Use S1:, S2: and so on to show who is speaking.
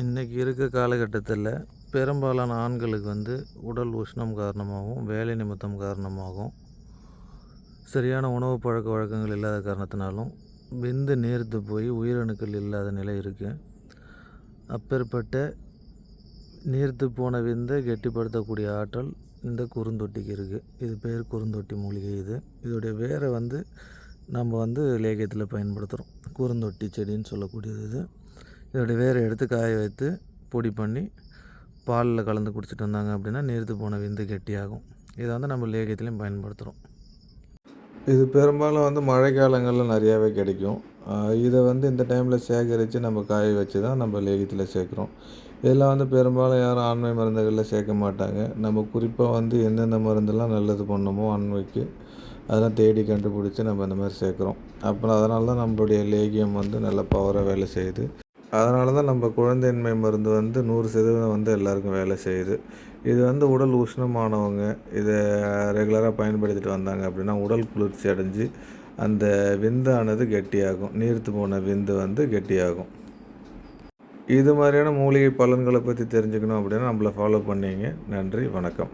S1: இன்றைக்கி இருக்க காலகட்டத்தில் பெரும்பாலான ஆண்களுக்கு வந்து உடல் உஷ்ணம் காரணமாகவும் வேலை நிமித்தம் காரணமாகவும் சரியான உணவு பழக்க வழக்கங்கள் இல்லாத காரணத்தினாலும் விந்து நேர்த்து போய் உயிரணுக்கள் இல்லாத நிலை இருக்குது அப்பேற்பட்ட நீர்த்து போன விந்தை கெட்டிப்படுத்தக்கூடிய ஆற்றல் இந்த குறுந்தொட்டிக்கு இருக்குது இது பேர் குறுந்தொட்டி மூலிகை இது. இதோடைய வேரை வந்து நம்ம வந்து லேகியத்தில் பயன்படுத்துகிறோம் குறுந்தொட்டி செடின்னு சொல்லக்கூடியது இது. இதோடைய வேரை எடுத்து காய வைத்து பொடி பண்ணி பாலில் கலந்து குடிச்சிட்டு வந்தாங்க அப்படின்னா நீர்த்து போன விந்து கெட்டியாகும். இதை வந்து நம்ம லேகியத்துலேயும் பயன்படுத்துகிறோம் இது பெரும்பாலும் வந்து மழை காலங்களில் நிறையாவே கிடைக்கும். இதை வந்து இந்த டைமில் சேகரித்து நம்ம காய வச்சு தான் நம்ம லேகியத்தில் சேர்க்குறோம். இதெல்லாம் வந்து பெரும்பாலும் யாரும் ஆண்மை மருந்துகளில் சேர்க்க மாட்டாங்க. நம்ம குறிப்பாக வந்து எந்தெந்த மருந்தெல்லாம் நல்லது பண்ணுமோ ஆண்மைக்கு அதெல்லாம் தேடி கண்டுபிடிச்சி நம்ம இந்த மாதிரி சேர்க்குறோம். அப்புறம் அதனால தான் நம்மளுடைய லேகியம் வந்து நல்ல பவராக வேலை செய்யுது. அதனால தான் நம்ம குழந்தையின்மை மருந்து வந்து நூறு சதவீதம் வந்து எல்லாருக்கும் வேலை செய்யுது. இது வந்து உடல் உஷ்ணமானவங்க இதை ரெகுலராக பயன்படுத்திட்டு வந்தாங்க அப்படின்னா உடல் குளிர்ச்சி அடைஞ்சு அந்த விந்தானது கெட்டியாகும். நீர்த்து போன விந்து வந்து கெட்டியாகும். இது மாதிரியான மூலிகை பலன்களை பற்றி தெரிஞ்சுக்கணும் அப்படின்னா நம்மளை ஃபாலோ பண்ணிங்க. நன்றி வணக்கம்.